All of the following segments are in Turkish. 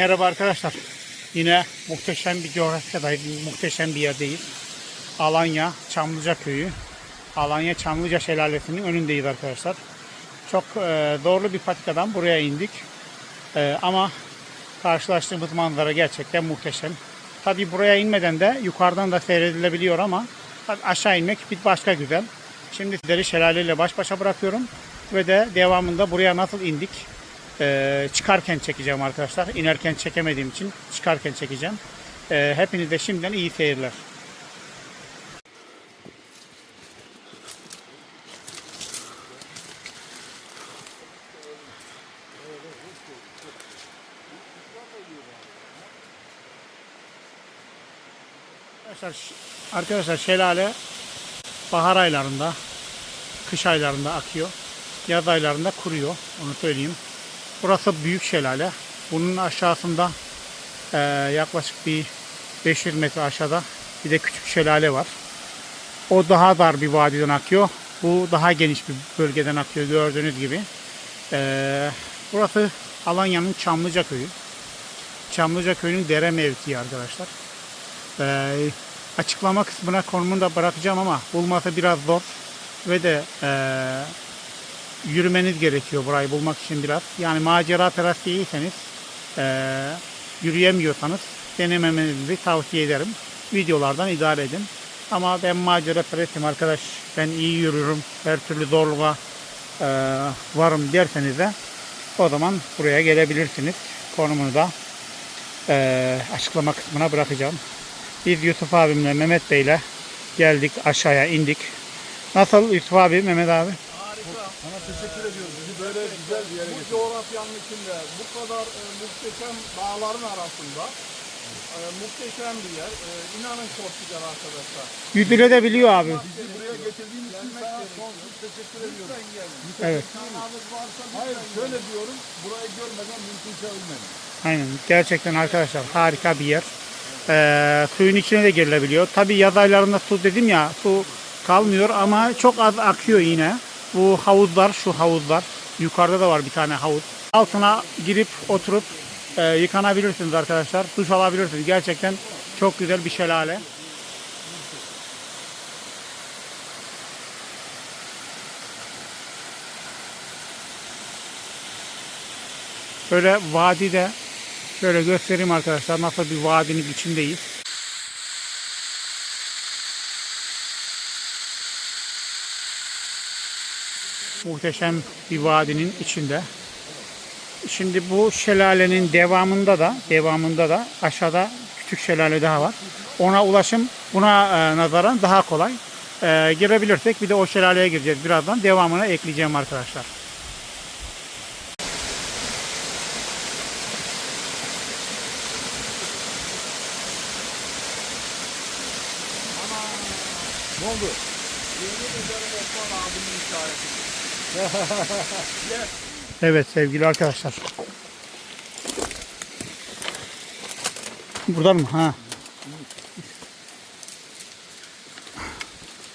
Merhaba arkadaşlar. Yine muhteşem bir coğrafyadayız. Muhteşem bir yerdeyiz. Alanya Çamlıca Köyü. Alanya Çamlıca Şelalesi'nin önündeyiz arkadaşlar. Çok e, zorlu bir patikadan buraya indik. E, ama karşılaştığımız manzara gerçekten muhteşem. Tabi buraya inmeden de yukarıdan da seyredilebiliyor ama aşağı inmek bir başka güzel. Şimdi sizleri şelaleyle baş başa bırakıyorum. Ve de devamında buraya nasıl indik ee, çıkarken çekeceğim arkadaşlar. İnerken çekemediğim için çıkarken çekeceğim. Ee, hepinize şimdiden iyi seyirler. Arkadaşlar, arkadaşlar şelale bahar aylarında, kış aylarında akıyor. Yaz aylarında kuruyor. Onu söyleyeyim. Burası büyük şelale. Bunun aşağısında eee, yaklaşık bir 500 metre aşağıda bir de küçük şelale var. O daha dar bir vadiden akıyor. Bu daha geniş bir bölgeden akıyor gördüğünüz gibi. Eee, burası Alanya'nın Çamlıca köyü. Çamlıca köyünün dere mevkii arkadaşlar. Eee, açıklama kısmına konumunu da bırakacağım ama bulması biraz zor. Ve de eee yürümeniz gerekiyor burayı bulmak için biraz. Yani macera perest değilseniz, eee, yürüyemiyorsanız denememenizi tavsiye ederim. Videolardan idare edin. Ama ben macera perestim arkadaş, ben iyi yürürüm, her türlü zorluğa eee, varım derseniz de o zaman buraya gelebilirsiniz. Konumunu da eee, açıklama kısmına bırakacağım. Biz Yusuf abimle Mehmet Bey'le geldik aşağıya indik. Nasıl Yusuf abi, Mehmet abi? Sana teşekkür ediyoruz. Bizi böyle güzel bir yere Bu coğrafyanın içinde bu kadar e, muhteşem dağların arasında e, muhteşem bir yer. E, inanın çok güzel arkadaşlar. Yüzülebiliyor abi. Bizi buraya getirdiğiniz için sana sonsuz teşekkür ediyorum. Evet. Hayır şöyle diyorum. Burayı görmeden mümkünse ölmedim. Aynen. Gerçekten arkadaşlar harika bir yer. Ee, suyun içine de girilebiliyor. Tabi yaz aylarında su dedim ya su kalmıyor ama çok az akıyor yine. Bu havuzlar şu havuzlar. Yukarıda da var bir tane havuz. Altına girip oturup e, yıkanabilirsiniz arkadaşlar. Duş alabilirsiniz. Gerçekten çok güzel bir şelale. Böyle vadide şöyle göstereyim arkadaşlar nasıl bir vadinin içindeyiz. Muhteşem bir vadinin içinde. Şimdi bu şelalenin devamında da devamında da aşağıda küçük şelale daha var. Ona ulaşım buna e, nazaran daha kolay. E, girebilirsek bir de o şelaleye gireceğiz birazdan. Devamına ekleyeceğim arkadaşlar. Ne oldu? Evet sevgili arkadaşlar. Buradan mı? Ha.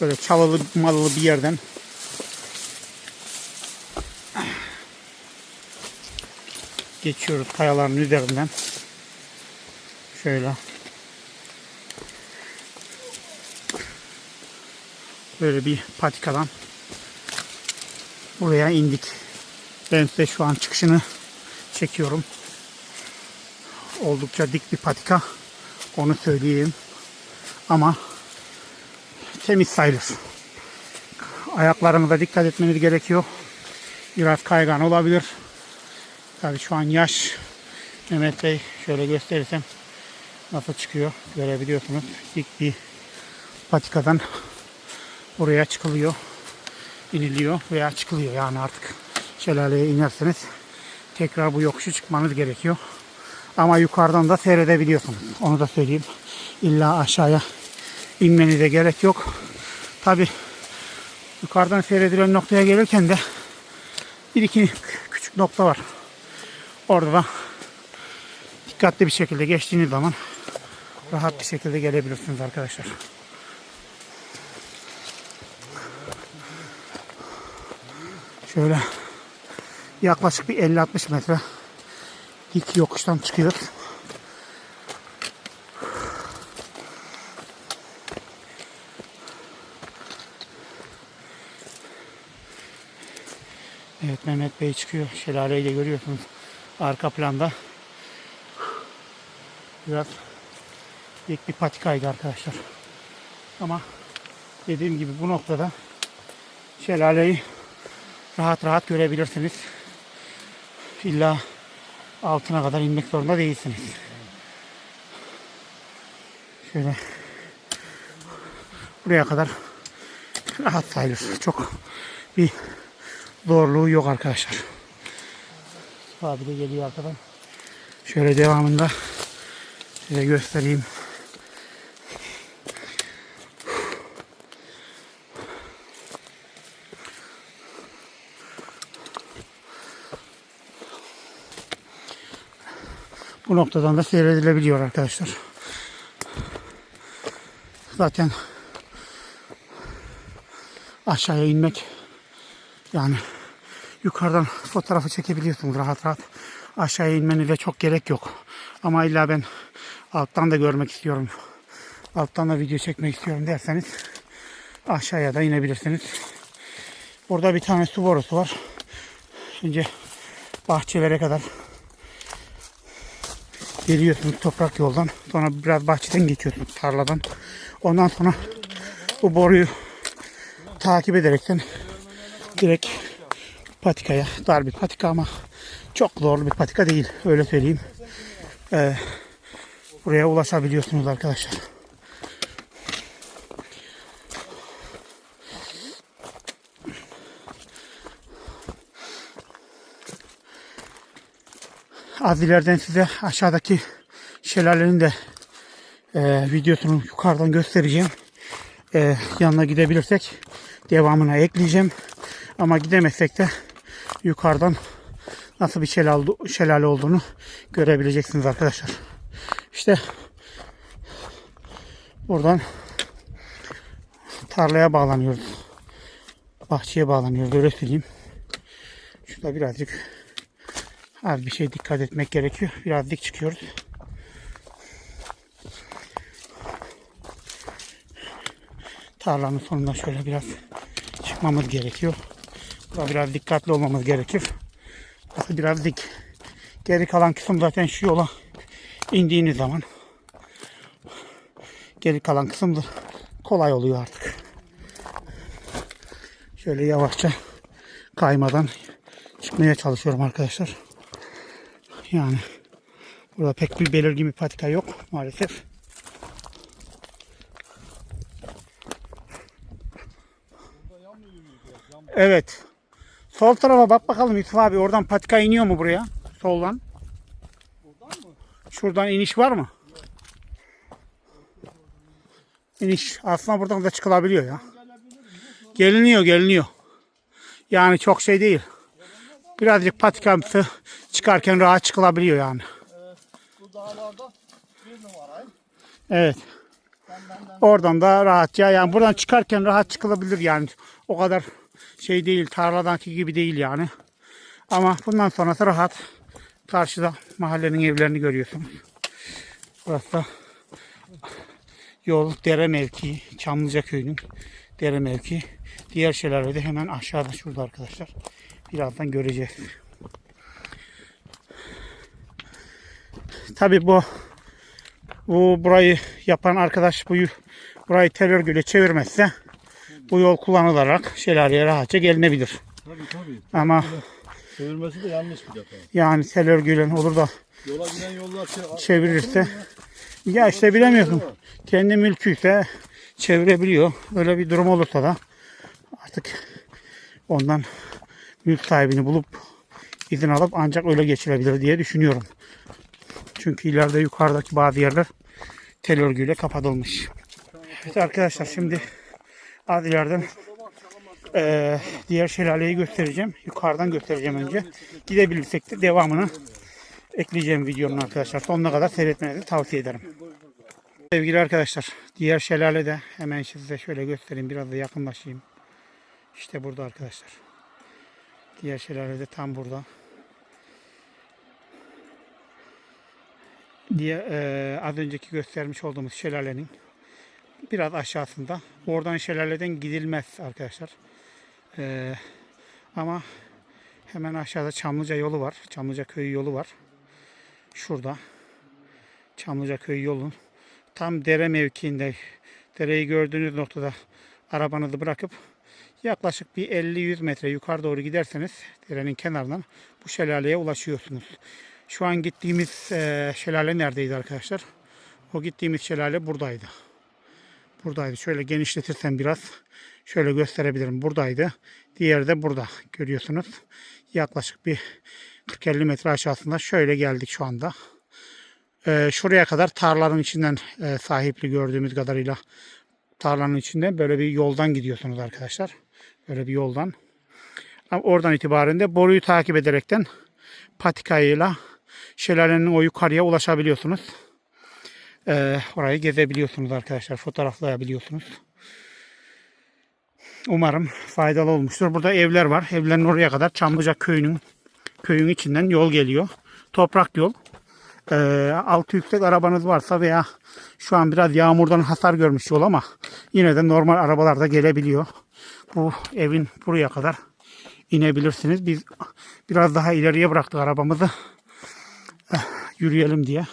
Böyle çalılı malılı bir yerden. Geçiyoruz kayaların üzerinden. Şöyle. Böyle bir patikadan buraya indik. Ben size şu an çıkışını çekiyorum. Oldukça dik bir patika. Onu söyleyeyim. Ama temiz sayılır. Ayaklarınıza dikkat etmeniz gerekiyor. Biraz kaygan olabilir. Tabii şu an yaş. Mehmet Bey şöyle gösterirsem nasıl çıkıyor görebiliyorsunuz. Dik bir patikadan buraya çıkılıyor iniliyor veya çıkılıyor yani artık şelaleye inerseniz tekrar bu yokuşu çıkmanız gerekiyor. Ama yukarıdan da seyredebiliyorsunuz. Onu da söyleyeyim. İlla aşağıya inmenize gerek yok. Tabi yukarıdan seyredilen noktaya gelirken de bir iki küçük nokta var. Orada da dikkatli bir şekilde geçtiğiniz zaman rahat bir şekilde gelebilirsiniz arkadaşlar. Şöyle yaklaşık bir 50-60 metre dik yokuştan çıkıyoruz. Evet Mehmet Bey çıkıyor. Şelaleyi de görüyorsunuz arka planda. Biraz dik bir patikaydı arkadaşlar. Ama dediğim gibi bu noktada şelaleyi rahat rahat görebilirsiniz. İlla altına kadar inmek zorunda değilsiniz. Şöyle buraya kadar rahat sayılır. Çok bir zorluğu yok arkadaşlar. Abi de geliyor arkadan. Şöyle devamında size göstereyim. Bu noktadan da seyredilebiliyor arkadaşlar. Zaten aşağıya inmek yani yukarıdan fotoğrafı çekebiliyorsunuz rahat rahat. Aşağıya inmenize çok gerek yok. Ama illa ben alttan da görmek istiyorum. Alttan da video çekmek istiyorum derseniz aşağıya da inebilirsiniz. Burada bir tane su borusu var. Önce bahçelere kadar geliyorsunuz toprak yoldan. Sonra biraz bahçeden geçiyorsunuz tarladan. Ondan sonra bu boruyu takip ederekten direkt patikaya dar bir patika ama çok zorlu bir patika değil öyle söyleyeyim. Ee, buraya ulaşabiliyorsunuz arkadaşlar. Az ileriden size aşağıdaki şelalenin de e, videosunu yukarıdan göstereceğim. E, yanına gidebilirsek devamına ekleyeceğim. Ama gidemezsek de yukarıdan nasıl bir şelale, şelale olduğunu görebileceksiniz arkadaşlar. İşte buradan tarlaya bağlanıyoruz. Bahçeye bağlanıyoruz öyle söyleyeyim. Şurada birazcık az bir şey dikkat etmek gerekiyor. Biraz dik çıkıyoruz. Tarlanın sonunda şöyle biraz çıkmamız gerekiyor. Burada biraz dikkatli olmamız gerekir. Burası biraz dik. Geri kalan kısım zaten şu yola indiğiniz zaman geri kalan kısım da kolay oluyor artık. Şöyle yavaşça kaymadan çıkmaya çalışıyorum arkadaşlar. Yani burada pek bir belirgin bir patika yok maalesef. Evet. Sol tarafa bak bakalım Yusuf abi oradan patika iniyor mu buraya? Soldan. Şuradan iniş var mı? İniş. Aslında buradan da çıkılabiliyor ya. Geliniyor geliniyor. Yani çok şey değil. Birazcık patikamsı çıkarken rahat çıkılabiliyor yani. Bu dağlarda bir numarayım. Evet. Oradan da rahatça yani buradan çıkarken rahat çıkılabilir yani. O kadar şey değil tarladaki gibi değil yani. Ama bundan sonrası rahat. Karşıda mahallenin evlerini görüyorsunuz. Burası da yol dere mevkii. Çamlıca köyünün dere mevkii. Diğer şeyler de hemen aşağıda şurada arkadaşlar. Birazdan göreceğiz. Tabi bu bu burayı yapan arkadaş bu burayı terör göle çevirmezse bu yol kullanılarak şelaleye rahatça gelinebilir. Tabii tabii. Ama Çevirmesi de yanlış bir defa. yani terör gölen olur da Yola giden yollar şey, çevirirse ya işte bilemiyorsun. Kendi mülküyse çevirebiliyor. Öyle bir durum olursa da artık ondan mülk sahibini bulup izin alıp ancak öyle geçilebilir diye düşünüyorum. Çünkü ileride yukarıdaki bazı yerler tel örgüyle kapatılmış. Evet arkadaşlar şimdi az ileriden eee, diğer şelaleyi göstereceğim. Yukarıdan göstereceğim önce. Gidebilirsek de devamını ekleyeceğim videonun arkadaşlar. Sonuna kadar seyretmenizi tavsiye ederim. Sevgili arkadaşlar, diğer şelale de hemen size şöyle göstereyim. Biraz da yakınlaşayım. İşte burada arkadaşlar. Diğer şelale de tam burada. diye e, az önceki göstermiş olduğumuz şelalenin biraz aşağısında. Oradan şelaleden gidilmez arkadaşlar. E, ama hemen aşağıda Çamlıca yolu var. Çamlıca köyü yolu var. Şurada. Çamlıca köyü yolun tam dere mevkiinde dereyi gördüğünüz noktada arabanızı bırakıp yaklaşık bir 50-100 metre yukarı doğru giderseniz derenin kenarından bu şelaleye ulaşıyorsunuz. Şu an gittiğimiz eee, şelale neredeydi arkadaşlar? O gittiğimiz şelale buradaydı. Buradaydı. Şöyle genişletirsem biraz şöyle gösterebilirim. Buradaydı. Diğeri de burada görüyorsunuz. Yaklaşık bir 40-50 metre aşağısında şöyle geldik şu anda. Eee, şuraya kadar tarlanın içinden eee, sahipli gördüğümüz kadarıyla tarlanın içinde böyle bir yoldan gidiyorsunuz arkadaşlar. Böyle bir yoldan. Ama oradan itibaren de boruyu takip ederekten patikayla şelalenin o yukarıya ulaşabiliyorsunuz. Ee, orayı gezebiliyorsunuz arkadaşlar. Fotoğraflayabiliyorsunuz. Umarım faydalı olmuştur. Burada evler var. Evlerin oraya kadar Çamlıca köyünün köyün içinden yol geliyor. Toprak yol. Ee, altı yüksek arabanız varsa veya şu an biraz yağmurdan hasar görmüş yol ama yine de normal arabalar da gelebiliyor. Bu evin buraya kadar inebilirsiniz. Biz biraz daha ileriye bıraktık arabamızı. Eh, Yürüyelim diye.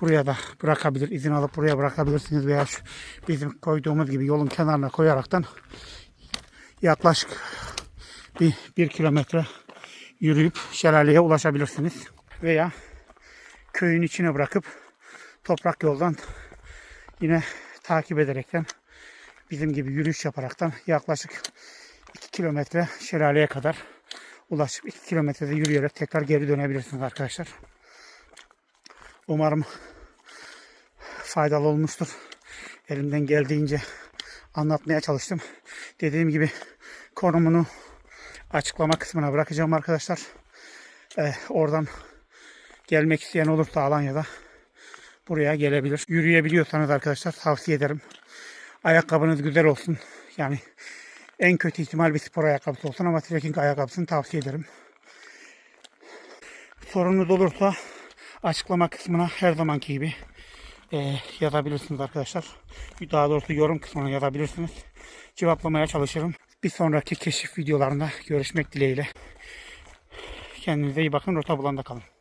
Buraya da bırakabilir, izin alıp buraya bırakabilirsiniz veya şu bizim koyduğumuz gibi yolun kenarına koyaraktan yaklaşık bir, bir kilometre yürüyüp şelaleye ulaşabilirsiniz. Veya köyün içine bırakıp toprak yoldan yine takip ederekten bizim gibi yürüyüş yaparaktan yaklaşık 2 kilometre şelaleye kadar ulaşıp 2 kilometrede yürüyerek tekrar geri dönebilirsiniz arkadaşlar. Umarım faydalı olmuştur. Elimden geldiğince anlatmaya çalıştım. Dediğim gibi konumunu açıklama kısmına bırakacağım arkadaşlar. Ee, oradan gelmek isteyen olursa Alanya'da buraya gelebilir. Yürüyebiliyorsanız arkadaşlar tavsiye ederim. Ayakkabınız güzel olsun. Yani en kötü ihtimal bir spor ayakkabısı olsun ama trekking ayakkabısını tavsiye ederim. Sorunuz olursa açıklama kısmına her zamanki gibi eee, yazabilirsiniz arkadaşlar. Daha doğrusu yorum kısmına yazabilirsiniz. Cevaplamaya çalışırım. Bir sonraki keşif videolarında görüşmek dileğiyle. Kendinize iyi bakın. Rota bulanda kalın.